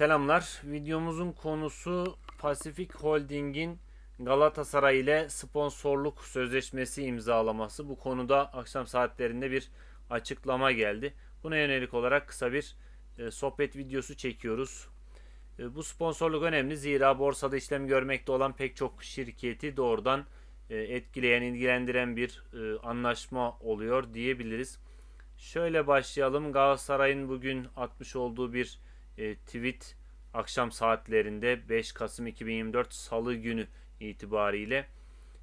Selamlar. Videomuzun konusu Pasifik Holding'in Galatasaray ile sponsorluk sözleşmesi imzalaması. Bu konuda akşam saatlerinde bir açıklama geldi. Buna yönelik olarak kısa bir e, sohbet videosu çekiyoruz. E, bu sponsorluk önemli zira borsada işlem görmekte olan pek çok şirketi doğrudan e, etkileyen, ilgilendiren bir anlaşma oluyor diyebiliriz. Şöyle başlayalım. Galatasaray'ın bugün atmış olduğu bir e, tweet akşam saatlerinde 5 Kasım 2024 Salı günü itibariyle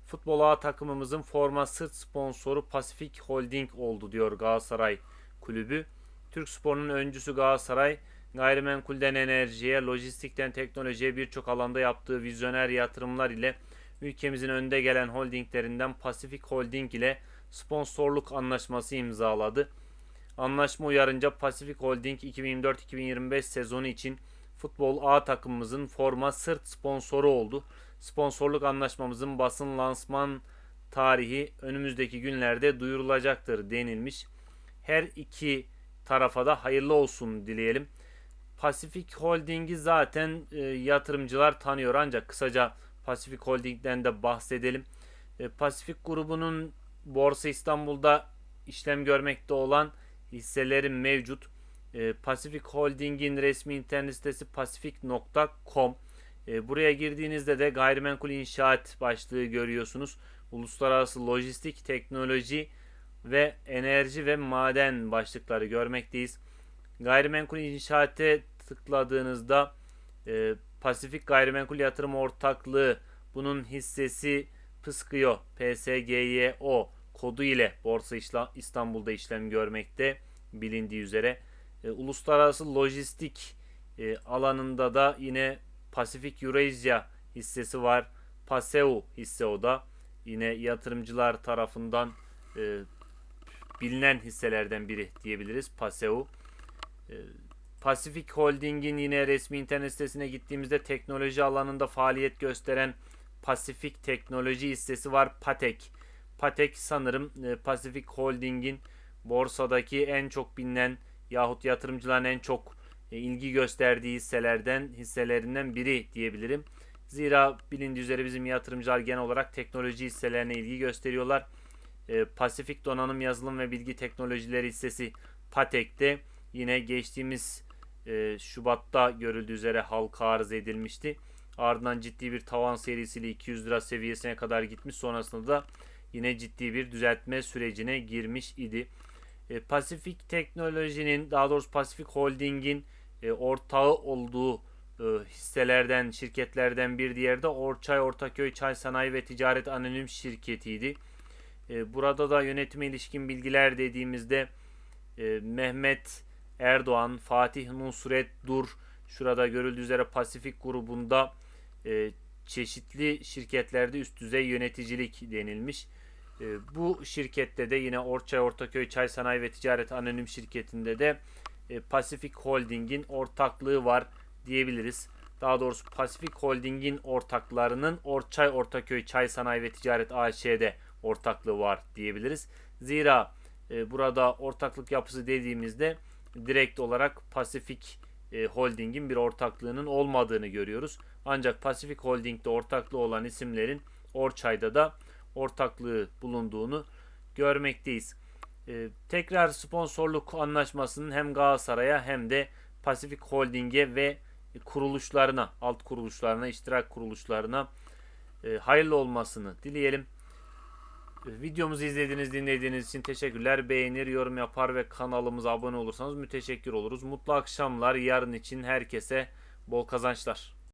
Futbol A takımımızın forma sırt sponsoru Pasifik Holding oldu diyor Galatasaray kulübü. Türk sporunun öncüsü Galatasaray gayrimenkulden enerjiye, lojistikten teknolojiye birçok alanda yaptığı vizyoner yatırımlar ile ülkemizin önde gelen holdinglerinden Pasifik Holding ile sponsorluk anlaşması imzaladı. Anlaşma uyarınca Pasifik Holding 2024-2025 sezonu için Futbol A takımımızın forma sırt sponsoru oldu. Sponsorluk anlaşmamızın basın lansman tarihi önümüzdeki günlerde duyurulacaktır denilmiş. Her iki tarafa da hayırlı olsun dileyelim. Pasifik Holding'i zaten e, yatırımcılar tanıyor ancak kısaca Pasifik Holding'den de bahsedelim. E, Pasifik grubunun Borsa İstanbul'da işlem görmekte olan hisselerin mevcut. E, Pasifik Holding'in resmi internet sitesi pasifik.com. E, buraya girdiğinizde de gayrimenkul inşaat başlığı görüyorsunuz. Uluslararası lojistik, teknoloji ve enerji ve maden başlıkları görmekteyiz. Gayrimenkul inşaate tıkladığınızda e, Pasifik Gayrimenkul Yatırım Ortaklığı bunun hissesi Pıskıyor PSGYO kodu ile Borsa İstanbul'da işlem görmekte bilindiği üzere. E, uluslararası lojistik e, alanında da yine Pasifik Eurasia hissesi var. Paseo hisse o da. Yine yatırımcılar tarafından e, bilinen hisselerden biri diyebiliriz. Paseo. E, Pasifik Holding'in yine resmi internet sitesine gittiğimizde teknoloji alanında faaliyet gösteren Pasifik Teknoloji hissesi var. Patek. Patek sanırım e, Pasifik Holding'in borsadaki en çok bilinen yahut yatırımcıların en çok e, ilgi gösterdiği hisselerden hisselerinden biri diyebilirim. Zira bilindiği üzere bizim yatırımcılar genel olarak teknoloji hisselerine ilgi gösteriyorlar. E, Pasifik Donanım Yazılım ve Bilgi Teknolojileri hissesi Patek'te yine geçtiğimiz Şubat'ta görüldüğü üzere halka arz edilmişti. Ardından ciddi bir tavan serisiyle 200 lira seviyesine kadar gitmiş. Sonrasında da yine ciddi bir düzeltme sürecine girmiş idi. E, Pasifik Teknoloji'nin daha doğrusu Pasifik Holding'in e, ortağı olduğu e, hisselerden, şirketlerden bir diğeri de Orçay Ortaköy Çay Sanayi ve Ticaret Anonim Şirketi'ydi. E, burada da yönetime ilişkin bilgiler dediğimizde Mehmet Erdoğan, Fatih Nusret Dur, şurada görüldüğü üzere Pasifik grubunda çeşitli şirketlerde üst düzey yöneticilik denilmiş. E, bu şirkette de yine Orçay Ortaköy Çay Sanayi ve Ticaret Anonim Şirketi'nde de e, Pasifik Holding'in ortaklığı var diyebiliriz. Daha doğrusu Pasifik Holding'in ortaklarının Orçay Ortaköy Çay Sanayi ve Ticaret AŞ'de ortaklığı var diyebiliriz. Zira e, burada ortaklık yapısı dediğimizde direkt olarak Pasifik e, Holding'in bir ortaklığının olmadığını görüyoruz. Ancak Pasifik Holding'de ortaklığı olan isimlerin Orçay'da da ortaklığı bulunduğunu görmekteyiz. E, tekrar sponsorluk anlaşmasının hem Galatasaray'a hem de Pasifik Holding'e ve kuruluşlarına, alt kuruluşlarına, iştirak kuruluşlarına e, hayırlı olmasını dileyelim. Videomuzu izlediğiniz, dinlediğiniz için teşekkürler. Beğenir, yorum yapar ve kanalımıza abone olursanız müteşekkir oluruz. Mutlu akşamlar. Yarın için herkese bol kazançlar.